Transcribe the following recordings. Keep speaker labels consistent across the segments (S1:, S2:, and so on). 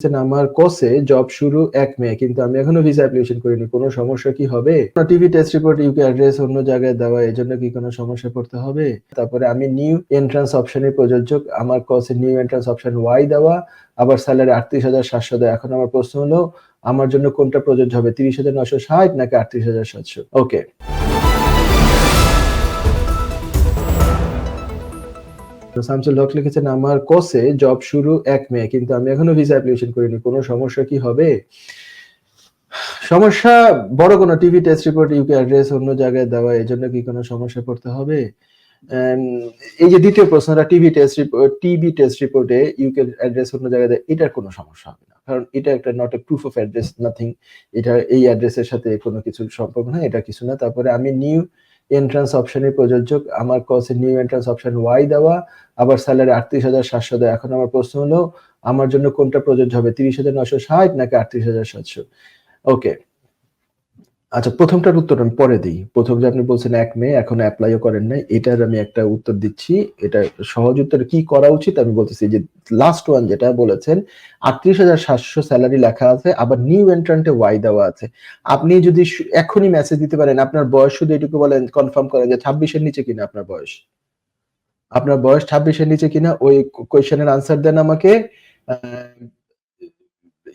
S1: লিখেছেন আমার কোর্সে জব শুরু এক মে, কিন্তু আমি এখনও ভিসা অ্যাপ্লিকেশন করিনি। কোনো সমস্যা কি হবে? TB test report UK address অন্য জায়গায় দেওয়া এই জন্য কি কোনো সমস্যা পড়তে হবে? তারপরে আমি নিউ এন্ট্রান্স অপশনের প্রযোজক, আমার কোর্সে নিউ এন্ট্রান্স অপশন ওয়াই দেওয়া, আবার স্যালারি আটত্রিশ হাজার সাতশো দেওয়া এখন আমার প্রশ্ন হলো, আমার জন্য কোনটা প্রযোজ্য হবে, তিরিশ হাজার নশো ষাট নাকি আটত্রিশ হাজার সাতশো? ওকে শামসুল হক লিখেছেন, আমার কোর্সে জব শুরু এক মে, কিন্তু আমি এখনও ভিসা অ্যাপ্লিকেশন করিনি, কোনো সমস্যা কি হবে? সমস্যা, বড় কোনো TB test report UK address অন্য জায়গায় দেওয়া, এই জন্য কি কোনো সমস্যা পড়তে হবে? এই যে দ্বিতীয় প্রশ্নটা TV test report TV test রিপোর্টে ইউকে অ্যাড্রেস অন্য জায়গায় দেয় এটার কোনো সমস্যা হবে না। কারণ এটা একটা not a proof of address nothing এটা এই অ্যাড্রেসের সাথে কোনো কিছু সম্পর্ক না, এটা কিছু না। তারপরে আমি নিউ এন্ট্রান্স অপশনে প্রযোজ্য আমার কসে নিউ এন্ট্রান্স অপশন ওয়াই দেওয়া, আবার স্যালারি আটত্রিশ হাজার সাতশো দেওয়া এখন আমার প্রশ্ন হলো, আমার জন্য কোনটা প্রযোজ্য হবে, তিরিশ হাজার নশো ষাট নাকি আটত্রিশ হাজার সাতশো? ওকে আচ্ছা প্রথমটার উত্তর আমি পরে দিই। প্রথম যে আপনি বলছেন এক মে এখন অ্যাপ্লাইও করেন নাই, এটার আমি একটা উত্তর দিচ্ছি। এটা সহজ উত্তর কি করা উচিত আমি বলতেছি যে লাস্ট ওয়ান যেটা বলেছেন, আটত্রিশ হাজার সাতশো স্যালারি লেখা আছে, আবার নিউ এন্ট্রান্টে ওয়াই দেওয়া আছে। আপনি যদি এখনই মেসেজ দিতে পারেন, আপনার বয়স শুধু এটুকু বলেন কনফার্ম করেন যে ছাব্বিশের নিচে কিনা আপনার বয়স। আপনার বয়স ছাব্বিশের নিচে কিনা, ওই কোয়েশনের আনসার দেন আমাকে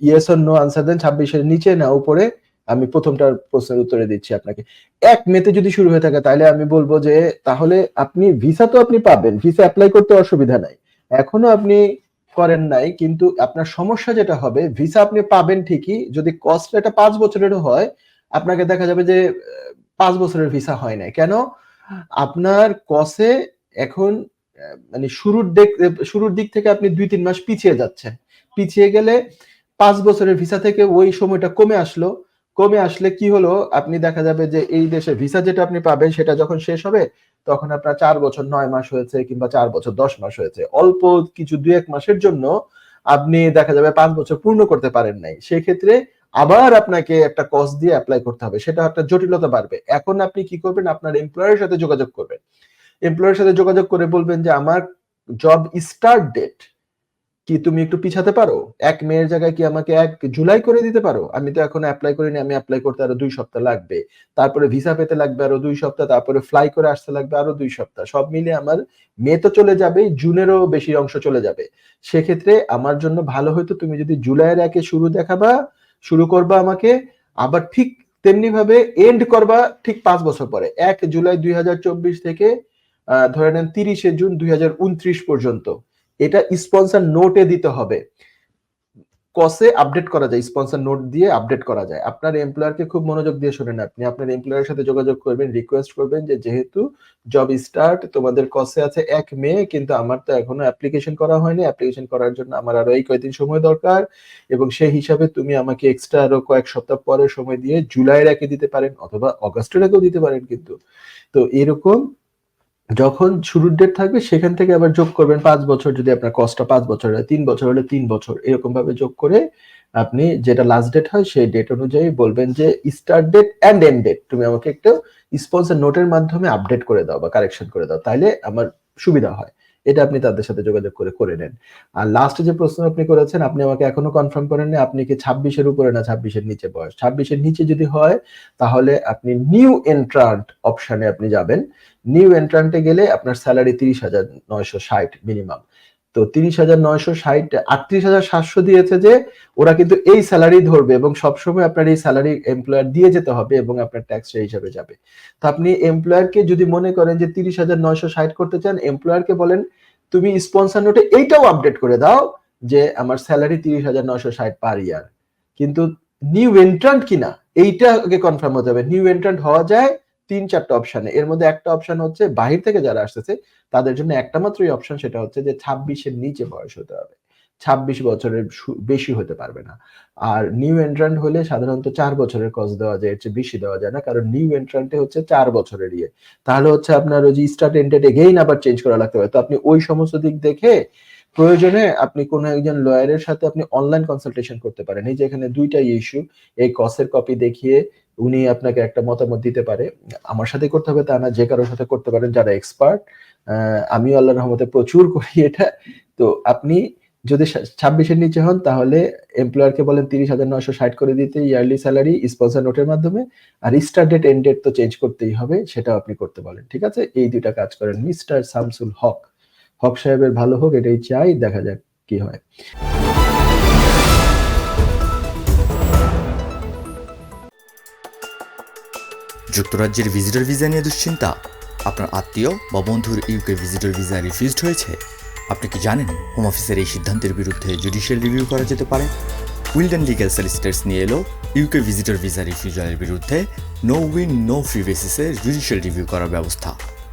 S1: ইয়েস অর নো আনসার দেন, ছাব্বিশের নিচে না, উপরে আমি প্রথমটার প্রশ্নের উত্তরে দিচ্ছি আপনাকে। এক মেতে যদি শুরু হয়ে থাকে, তাহলে আমি বলব যে, তাহলে আপনি ভিসা তো আপনি পাবেন, ভিসা অ্যাপ্লাই করতে অসুবিধা নাই। এখনও আপনি করেন নাই, কিন্তু আপনার সমস্যা যেটা হবে, ভিসা আপনি পাবেন ঠিকই, যদি কস্ট এটা পাঁচ বছরেরও হয়, আপনাকে দেখা যাবে যে, পাঁচ বছরের ভিসা হয় নাই। কেন? আপনার কসে এখন মানে শুরুর দিক শুরুর দিক থেকে আপনি দুই তিন মাস পিছিয়ে যাচ্ছেন। পিছিয়ে গেলে পাঁচ বছরের ভিসা থেকে ওই সময়টা কমে আসলো। কমে আসলে কি হলো? আপনি দেখা যাবে যে এই দেশে ভিসা যেটা আপনি পাবেন সেটা যখন শেষ হবে, তখন আপনার চার বছর নয় মাস হয়েছে কিংবা চার বছর দশ মাস হয়েছে। অল্প কিছু দুই এক মাসের জন্য আপনি দেখা যাবে পাঁচ বছর পূর্ণ করতে পারেন নাই। সেক্ষেত্রে আবার আপনাকে একটা কস্ট দিয়ে অ্যাপ্লাই করতে হবে। সেটা একটা জটিলতা বাড়বে। এখন আপনি কি করবেন? আপনার এমপ্লয়ারের সাথে যোগাযোগ করবেন। এমপ্লয়ারের সাথে যোগাযোগ করে বলবেন যে, আমার জব স্টার্ট ডেট কি তুমি একটু পিছাতে পারো? এক মেয়ের জায়গায় কি আমাকে এক জুলাই করে দিতে পারো? আমি তো এখন অ্যাপ্লাই করিনি, আমি অ্যাপ্লাই করতে আরও দুই সপ্তাহ লাগবে। তারপরে ভিসা পেতে লাগবে আরও দুই সপ্তাহ, তারপরে ফ্লাই করে আসতে লাগবে আরও দুই সপ্তাহ। সব মিলে আমার মে তো চলে যাবে, জুনেরও বেশি অংশ চলে যাবে। সেক্ষেত্রে আমার জন্য ভালো হয়তো তুমি যদি জুলাইয়ের একে শুরু দেখাবা, শুরু করবা আমাকে, আবার ঠিক তেমনি ভাবে এন্ড করবা ঠিক পাঁচ বছর পরে। এক জুলাই দুই হাজার চব্বিশ থেকে ধরে নেন তিরিশে জুন দুই হাজার উনত্রিশ পর্যন্ত। এটা স্পন্সর নোটে দিতে হবে। কসে আপডেট করা যায় স্পন্সর নোট দিয়ে আপডেট করা যায়। আপনার এমপ্লয়ারকে খুব মনোযোগ দিয়ে শোনেন আপনি। আপনার এমপ্লয়ারের সাথে যোগাযোগ করবেন রিকোয়েস্ট করবেন যে যেহেতু জব স্টার্ট তোমাদের কসে আছে এক মে, কিন্তু আমার তো এখনও অ্যাপ্লিকেশন করা হয়নি। অ্যাপ্লিকেশন করার জন্য আমার আরও এই কয়েকদিন সময় দরকার এবং সেই হিসাবে তুমি আমাকে এক্সট্রা আরও কয়েক সপ্তাহ পরে সময় দিয়ে জুলাইয়ের একে দিতে পারেন অথবা অগস্টের একেও দিতে পারেন কিন্তু। তো এরকম যখন শুরুর ডেট থাকবে, সেখান থেকে আবার যোগ করবেন পাঁচ বছর যদি আপনার কস্টটা পাঁচ বছর হয়, তিন বছর হলে তিন বছর এরকম ভাবে যোগ করে আপনি যেটা লাস্ট ডেট হয়, সেই ডেট অনুযায়ী বলবেন যে start date and end date তুমি আমাকে একটু স্পন্সর নোটের মাধ্যমে আপডেট করে দাও বা কারেকশন করে দাও, তাইলে আমার সুবিধা হয়। এটা আপনি তাদের সাথে যোগাযোগ করে করে নেন। আর লাস্ট যে প্রশ্ন আপনি করেছেন, আপনি আমাকে এখনও কনফার্ম করেননি, আপনি কি ছাব্বিশের উপরে না ছাব্বিশের নিচে বয়স? ছাব্বিশের নিচে যদি হয়, তাহলে আপনি নিউ এন্ট্রান্ট অপশানে আপনি যাবেন। নিউ এন্ট্রান্টে গেলে আপনার স্যালারি তিরিশ হাজার নয়শো ষাট মিনিমাম তো তিরিশ হাজার নয়শো ষাট, আটত্রিশ হাজার সাতশো দিয়েছে যে ওরা কিন্তু এই স্যালারি ধরবে এবং সবসময় আপনার এই স্যালারি এমপ্লয়ার দিয়ে যেতে হবে এবং আপনার ট্যাক্স সেই হিসাবে যাবে। তো আপনি এমপ্লয়ারকে যদি মনে করেন যে তিরিশ হাজার নয়শো ষাট করতে চান এমপ্লয়ারকে বলেন, তুমি স্পন্সর নোটে এইটাও আপডেট করে দাও যে আমার স্যালারি তিরিশ হাজার নয়শো ষাট পার ইয়ার কিন্তু নিউ এন্ট্রান্ট কিনা এইটা আগে কনফার্ম হতে হবে। নিউ এন্ট্রান্ট হওয়া যায় তিন চারটা অপশনে এর মধ্যে একটা অপশন হচ্ছে, বাহির থেকে যারা আসতেছে, তাদের জন্য একটা মাত্রই অপশন সেটা হচ্ছে যে ছাব্বিশের নিচে বয়স হতে হবে। ছাব্বিশ বছরের বেশি হতে পারবে না। আর নিউ এন্ট্রান্ট হলে সাধারণত চার বছরের কজ দেওয়া যায়, এর চেয়ে বেশি দেওয়া যায় না, কারণ নিউ এন্ট্রান্টে হচ্ছে চার বছরের ইয়ে। তাহলে হচ্ছে আপনার ওই স্টার্ট এন্ডেড এগেইন আবার চেঞ্জ করা লাগতে পারে। তো আপনি ওই সমস্ত দিক দেখে প্রয়োজনে আপনি কোনো একজন লয়ারের সাথে আপনি অনলাইন কনসালটেশন করতে পারেন। এই যে এখানে দুইটা ইস্যু এই কসের কপি দেখিয়ে উনি আপনাকে একটা মতামত দিতে পারে। আমার সাথে করতে হবে তা না, যে কারোর সাথে করতে পারেন যারা এক্সপার্ট আমিও আল্লাহ রহমতে প্রচুর করি এটা। তো আপনি যদি ছাব্বিশের নিচে হন, তাহলে এমপ্লয়ারকে বলেন তিরিশ হাজার নয়শো ষাট করে দিতে ইয়ারলি স্যালারি স্পন্সর নোটের মাধ্যমে। আর স্টার্ট ডেট এন্ড ডেট তো চেঞ্জ করতেই হবে, সেটাও আপনি করতে বলেন ঠিক আছে? এই দুইটা কাজ করেন মিস্টার শামসুল হক। হক সাহেবের ভালো হোক, এটাই চাই, দেখা যাক কি হয়।
S2: যুক্তরাজ্যের ভিজিটর ভিসা নিয়ে দুশ্চিন্তা? আপনার আত্মীয় বা বন্ধুর ইউকে ভিজিটর ভিসা রিফিউজড হয়েছে? আপনি কি জানেন হোম অফিসের এই সিদ্ধান্তের বিরুদ্ধে জুডিশিয়াল রিভিউ করা যেতে পারে? উইলডেন লিগ্যাল সলিসিটার্স নিয়ে এলো ইউকে ভিজিটর ভিসা রিফিউজালের বিরুদ্ধে নো উইন নো ফি বেসিসে জুডিশিয়াল রিভিউ করার ব্যবস্থা।